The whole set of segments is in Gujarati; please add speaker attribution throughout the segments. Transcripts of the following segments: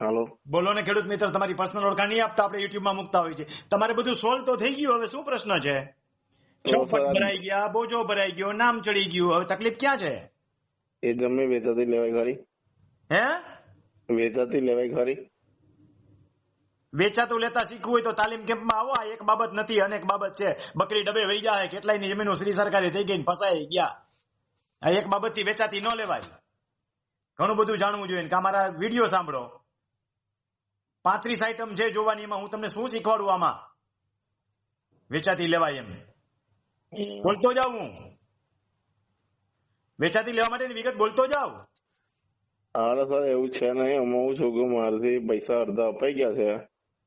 Speaker 1: હાલો.
Speaker 2: બોલો ને ખેડૂત મિત્ર તમારી પર્સનલ ઓળખાણ નહીં આપતા આપણે યુટ્યુબમાં મૂકતા હોય છે તમારે બધું સોલ્વ તો થઈ ગયું હવે શું પ્રશ્ન છે? ચોપટ ભરાઈ ગયા બોજો ભરાઈ ગયો નામ ચડી ગયું હવે તકલીફ ક્યાં છે?
Speaker 1: એ જમીન વેચાતી લેવાય ખરી.
Speaker 2: હે?
Speaker 1: વેચાતી લેવાય ખરી.
Speaker 2: વેચાતું લેતા શીખવું હોય તો તાલીમ કેમ્પમાં આવો આ એક બાબત નથી અનેક બાબત છે. બકરી ડબે વહી જાય કેટલાયની જમીનો શ્રી સરકારી થઈ ગઈ ફસાઈ ગયા. આ એક બાબતથી વેચાતી ન લેવાય. ઘણું બધું જાણવું જોઈએ કે અમારા વીડિયો સાંભળો. પાંત્રીસ આઈટમ છે જોવાની એમાં હું તમને શું શીખવાડું આમાં? વેચાતી લેવાય એમ. બોલતો જાઉં હું. વેચાતી લેવા માટેની વિગત બોલતો જાઉં?
Speaker 1: હા સર એવું છે નહીં. અમે હું છું કે મારાથી પૈસા અડધા અપાઈ ગયા છે.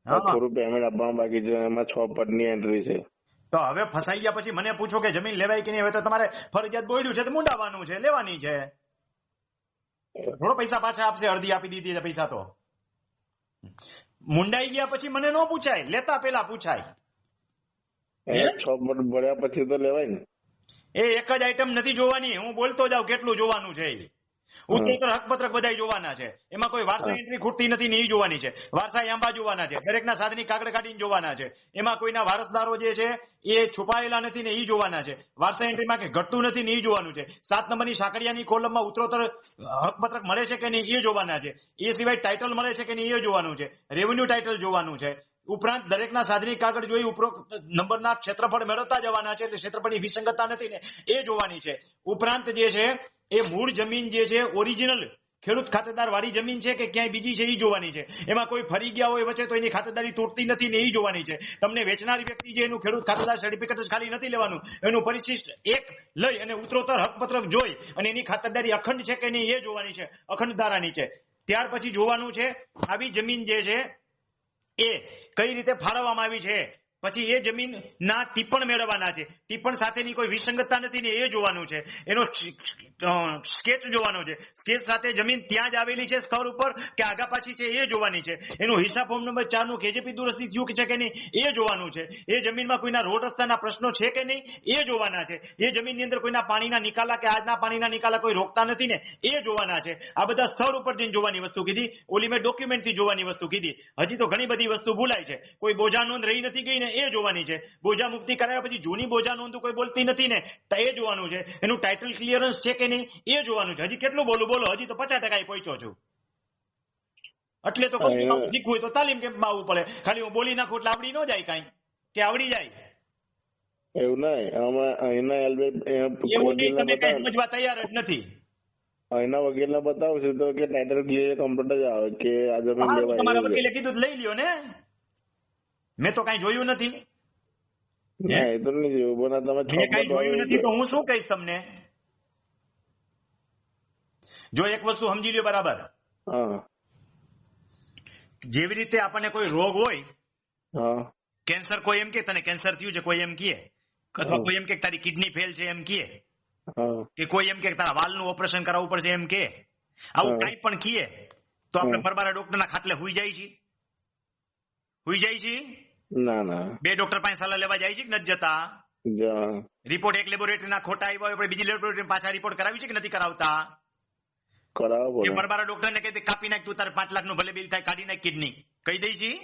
Speaker 1: થોડું પેમેન્ટ આપવાનું બાકી છે. એમાં છ પટની એન્ટ્રી છે.
Speaker 2: તો હવે ફસાઈ ગયા પછી મને પૂછો કે જમીન લેવાય કે નહીં? હવે તો તમારે ફરજિયાત બોલ્યું છે તો મુંડાવાનું છે લેવાની છે. થોડો પૈસા પાછા આપશે અડધી આપી દીધી છે પૈસા તો. મુંડાઈ ગયા પછી મને ન પૂછાય લેતા પેલા પૂછાય.
Speaker 1: એ છ ભર્યા પછી તો લેવાય ને.
Speaker 2: એ એક જ આઈટમ નથી જોવાની હું બોલતો જાઉં કેટલું જોવાનું છે ઉત્તરોત્તર હકપત્રક બધા જોવાના છે. એમાં કોઈ વારસા એન્ટ્રી ખૂટતી નથી ને એ જોવાની છે. વારસા આંબા જોવાના છે. દરેકના સાધની કાગળ કાઢીને જોવાના છે. એમાં કોઈના વારસદારો જે છે એ છુપાયેલા નથી ને એ જોવાના છે. વારસા એન્ટ્રીમાં કે ઘટતું નથી ને એ જોવાનું છે. સાત નંબરની સાંકળિયાની કોલમમાં ઉત્તરોત્તર હકપત્રક મળે છે કે નહીં એ જોવાના છે. એ સિવાય ટાઇટલ મળે છે કે નહીં એ જોવાનું છે. રેવન્યુ ટાઇટલ જોવાનું છે. ઉપરાંત દરેકના સાધની કાગળ જોઈ ઉપરોક્ત નંબરના ક્ષેત્રફળ મેળવતા જવાના છે એટલે ક્ષેત્રફળની વિસંગતતા નથી ને એ જોવાની છે. ઉપરાંત જે છે એ મૂળ જમીન જે છે ઓરિજિનલ ખેડૂત ખાતેદાર વાળી જમીન છે કે ક્યાંય બીજી છે એ જોવાની છે. એમાં કોઈ ફરી ગયા હોય, વચ્ચે તો એની ખાતેદારી તૂટતી નથી ને એ જોવાની છે. તમને વેચનારી વ્યક્તિ જે એનું ખેડૂત ખાતેદાર સર્ટિફિકેટ જ ખાલી નથી લેવાનું, એનું પરિશિષ્ટ એક લઈ અને ઉત્તરોત્તર હકપત્રક જોઈ અને એની ખાતેદારી અખંડ છે કે નહીં એ જોવાની છે અખંડ ધારાની છે. ત્યાર પછી જોવાનું છે, આવી જમીન જે છે, એ કઈ રીતે ફાળવવામાં આવી છે? પછી એ જમીન ના ટિપ્પણ મેળવવાના છે. ટિપ્પણ સાથેની કોઈ વિસંગતતા નથી ને એ જોવાનું છે. એનો સ્કેચ જોવાનો છે. સ્કેચ સાથે જમીન ત્યાં જ આવેલી છે સ્થળ ઉપર કે આગા પાછી છે એ જોવાની છે. એનું હિસાબ ફોર્મ નંબર ચારનું કેજીપી દુરસ્તી થયું છે કે નહીં, એ જોવાનું છે. એ જમીનમાં કોઈના રોડ રસ્તાના પ્રશ્નો છે કે નહીં, એ જોવાના છે. એ જમીનની અંદર કોઈના પાણીના નિકાલા કે આજના પાણીના નિકાલા કોઈ રોકતા નથી ને, એ જોવાના છે. આ બધા સ્થળ ઉપર જઈને જોવાની વસ્તુ કીધી. ઓલી મેં ડોક્યુમેન્ટથી જોવાની વસ્તુ કીધી. હજી તો ઘણી બધી વસ્તુ ભૂલાય છે. કોઈ બોજા નોંધ રહી નથી ગઈ ને, એ જોવાની છે. બોજા મુક્તિ કરાયા પછી જૂની બોજા નોંધ કોઈ બોલતી નથી ને એ જોવાનું છે. એનું ટાઇટલ ક્લિયરન્સ છે કે નહીં એ જોવાનું છે. હજી કેટલું બોલું? બોલો હજી તો પચાસ ટકા પહોંચ્યો છું. એટલે તો શીખવું હોય તો તાલીમ કેમ્પમાં આવવું પડે? ખાલી હું બોલી નાખું એટલે આવડી ન જાય કાંઈ કે આવડી જાય.
Speaker 1: એવું નહીં. અહીંના એલબે
Speaker 2: સમજવા તૈયાર જ નથી.
Speaker 1: એના વકીલ ને બતાવશું તો કે ટાઇટલ ક્લિયર કમ્પ્લીટ જ આવે કે આ જમીન લેવાય
Speaker 2: તમારા વકીલે કીધું લઈ લ્યો ને. મેં તો કઈ જોયું નથી.
Speaker 1: ના એ તો નહીં જોયું. પણ તમે છ
Speaker 2: કઈ જોયું નથી તો હું શું કહીશ તમને? જો એક વસ્તુ સમજી લ્યો બરાબર. જેવી રીતે આપણને કોઈ રોગ હોય કેન્સર કોઈ એમ કે તને કેન્સર થયું છે કોઈ એમ કહે અથવા કોઈ એમ કે તારી કિડની ફેલ છે એમ કહે કે કોઈ એમ કે તારા વાલનું ઓપરેશન કરાવવું પડશે એમ કે આવું કઈ પણ કહે તો આપણે
Speaker 1: બરબારા
Speaker 2: ડોક્ટર ના ખાટલે હુઈ જાય છે હુઈ જાય છે
Speaker 1: ના ના.
Speaker 2: બે ડોક્ટર પાસે સલાહ લેવા જાય છે કે નથી જતા? રિપોર્ટ એક લેબોરેટરીના ખોટા આવ્યા હોય બીજી લેબોરેટરી પાછા રિપોર્ટ કરાવી છે કે નથી કરાવતા?
Speaker 1: પડે
Speaker 2: ડોક્ટર ને કહી કાપી નાખ તું તારે પાંચ લાખનું ભલે બિલ થાય કાઢી નાખ કિડની. કહી દઈ છી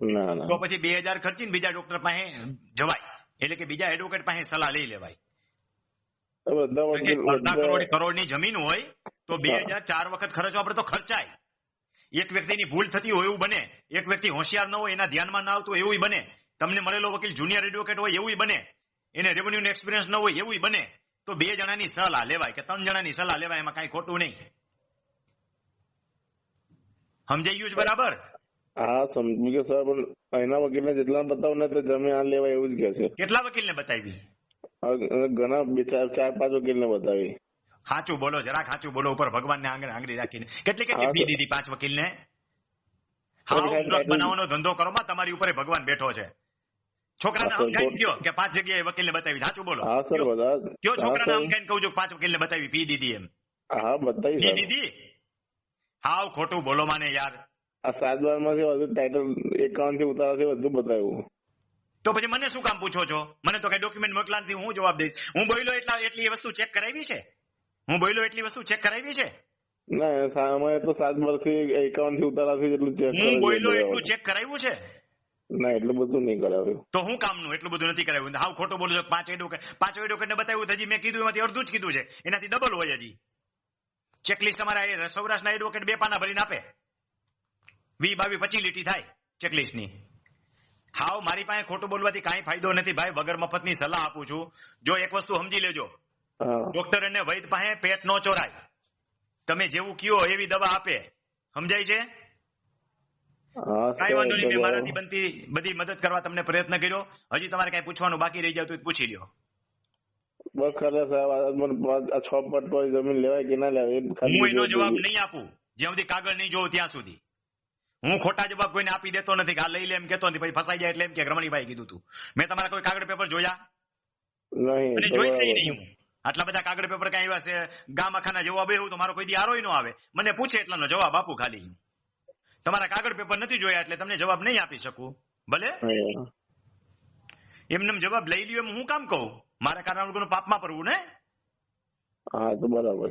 Speaker 1: ના ના.
Speaker 2: તો પછી બે હજાર ખર્ચીને બીજા ડોક્ટર પાસે જવાય. એટલે કે બીજા એડવોકેટ પાસે સલાહ લઈ લેવાય. કરોડની જમીન હોય તો બે. હજાર ચાર વખત ખર્ચવા પડે તો ખર્ચાય. એક વ્યક્તિની ભૂલ થતી હોય એવું બને. એક વ્યક્તિ હોશિયાર ન હોય એના ધ્યાનમાં ના આવતું એવું બને. તમને મળેલો વકીલ જુનિયર એડવોકેટ હોય એવું બને. એને રેવન્યુ એક્સપિરિયન્સ ન હોય એવું બને. તો બે જણાની સલાહ લેવાય કે ત્રણ જણાની સલાહ લેવાય એમાં કઈ ખોટું નહીં. સમજાઈ ગયું છે બરાબર?
Speaker 1: હા સમજી ગયો સર પણ અહીંના વકીલને જેટલા બતાવો ને તો જમે આ લેવાય એવું જ કે છે.
Speaker 2: કેટલા વકીલને બતાવી?
Speaker 1: ઘણા બે ચાર ચાર પાંચ વકીલને બતાવી.
Speaker 2: સાચું બોલો જરાક સાચું બોલો ઉપર ભગવાનને આંગણે આંગળી રાખીને. કેટલી કેટલી ફી દીધી પાંચ વકીલને? મૂરખ
Speaker 1: સાહેબ.
Speaker 2: બનાવવાનો ધંધો કરો માં તમારી ઉપર ભગવાન બેઠો છે. છોકરાને આમ ખાઈને કયો કે પાંચ જગ્યાએ વકીલને બતાવી? સાચું બોલો.
Speaker 1: હા સર બધા
Speaker 2: કયો
Speaker 1: હા
Speaker 2: આમ
Speaker 1: સર.
Speaker 2: કહું છું પાંચ વકીલને બતાવી? ફી દીધી એમ.
Speaker 1: હા બતાવી
Speaker 2: ફી દીધી હાવ ખોટું બોલો માને યાર.
Speaker 1: આ સાત બારમાંથી વધુ ટાઇટલ એકાવનથી ઉતારાથી વધુ બતાવ્યું.
Speaker 2: તો પછી મને શું કામ પૂછો છો? મને તો કઈ ડોક્યુમેન્ટ મોકલા હું જવાબ દઈશ. હું બોલ્યો એટલા એટલી વસ્તુ ચેક કરાવી છે? હું બોલ્યો એટલી વસ્તુ ચેક કરાવી છે?
Speaker 1: ના સામે તો સાત વર્ષથી એકાવનથી ઉતારાથી જેટલું ચેક
Speaker 2: હું બોલ્યો એટલું ચેક કરાવ્યું છે?
Speaker 1: ના એટલું બધું નહીં કરાવ્યું.
Speaker 2: તો હું કામનું? એટલું બધું નથી કરાવ્યું. હાવ ખોટું બોલું છું. પાંચ એડવોકેટ પાંચ એડવોકેટને બતાવ્યું હજી મેં કીધું એમાંથી અડધું જ કીધું છે. એનાથી ડબલ હોય હજી. ચેકલિસ્ટ તમારા સૌરાષ્ટ્રના એડવોકેટ બે પાના ભરીને આપે. વી બાવી પચી લીટી થાય ચેકલિસ્ટની હાવ મારી પાસે ખોટું બોલવાથી કાંઈ ફાયદો નથી ભાઈ. વગર મફતની સલાહ આપું છું. જો એક વસ્તુ સમજી લેજો. ડોક્ટર અને વૈદ પાસે પેટ નો ચોરાય. તમે જેવું કયો એવી દવા આપે. સમજાય છે? કાંઈ વાંધો નહીં મેં મારાથી બનતી બધી મદદ કરવા તમને પ્રયત્ન કર્યો. હજી તમારે કઈ પૂછવાનું બાકી રહી જાય તો પૂછી લ્યો.
Speaker 1: બસ ખરા સાહેબ મને છ પટ જમીન લેવાય કે ના લેવાય
Speaker 2: હું એનો
Speaker 1: જોવું
Speaker 2: જવાબ નહીં આપું. જ્યાં સુધી કાગળ નહીં જોઉં ત્યાં સુધી. હું ખોટા જવાબ કોઈને આપી દેતો નથી કે આ લઈ લે એમ કેતો નથી પછી ફસાઈ જાય એટલે એમ કે રમણીભાઈ કીધું તું. મેં તમારા કોઈ કાગળ પેપર જોયા?
Speaker 1: નહીં
Speaker 2: જોઈ નહીં હું. આટલા બધા કાગળ પેપર કઈ આવ્યા છે? ગામ આખાના જવાબ એવું તો મારો કોઈ દી આરોય નો આવે. મને પૂછે એટલાનો જવાબ આપું ખાલી તમારા કાગળ પેપર નથી જોયા એટલે તમને જવાબ નહીં આપી શકું. ભલે. એમને જવાબ લઈ લ્યો એમ હું કામ કહું? મારા કારણ પાપ પાપમાં પડવું ને?
Speaker 1: હા તો બરાબર